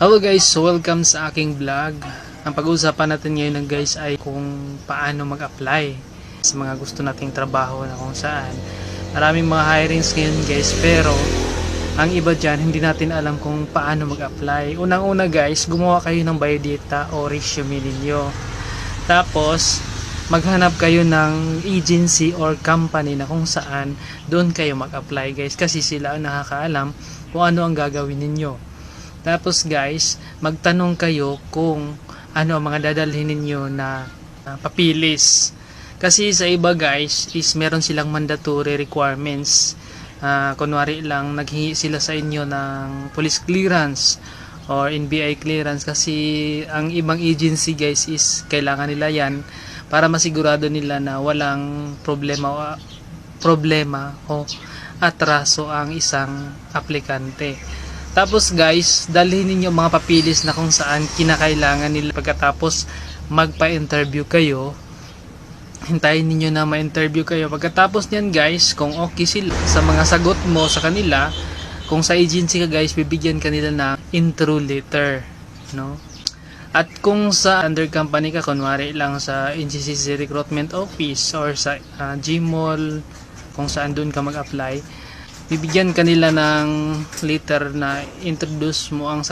Hello guys, welcome sa aking vlog. Ang pag-uusapan natin ngayon ng guys ay kung paano mag-apply sa mga gusto nating trabaho na kung saan. Maraming mga hirings ngayon guys, pero ang iba dyan, hindi natin alam kung paano mag-apply. Unang-una guys, gumawa kayo ng biodata o resume ninyo. Tapos, maghanap kayo ng agency or company na kung saan doon kayo mag-apply guys kasi sila ang nakakaalam kung ano ang gagawin ninyo. Tapos guys, magtanong kayo kung ano ang mga dadalhin ninyo na ah, papilis. Kasi sa iba guys, is meron silang mandatory requirements. Ah, kunwari lang, naghingi sila sa inyo ng police clearance or NBI clearance kasi ang ibang agency guys is kailangan nila yan para masigurado nila na walang problema o problema o atraso ang isang aplikante. Tapos guys, dalhin ninyo mga papilis na kung saan kinakailangan nila pagkatapos magpa-interview kayo. Hintayin ninyo na ma-interview kayo. Pagkatapos niyan guys, kung okay sila sa mga sagot mo sa kanila, kung sa agency ka guys, bibigyan kanila ng intro letter. No? At kung sa under company ka, kunwari lang sa NCCC Recruitment Office or sa uh, Gmall, kung saan doon ka mag-apply, bibigyan kanila ng letter na introduce mo ang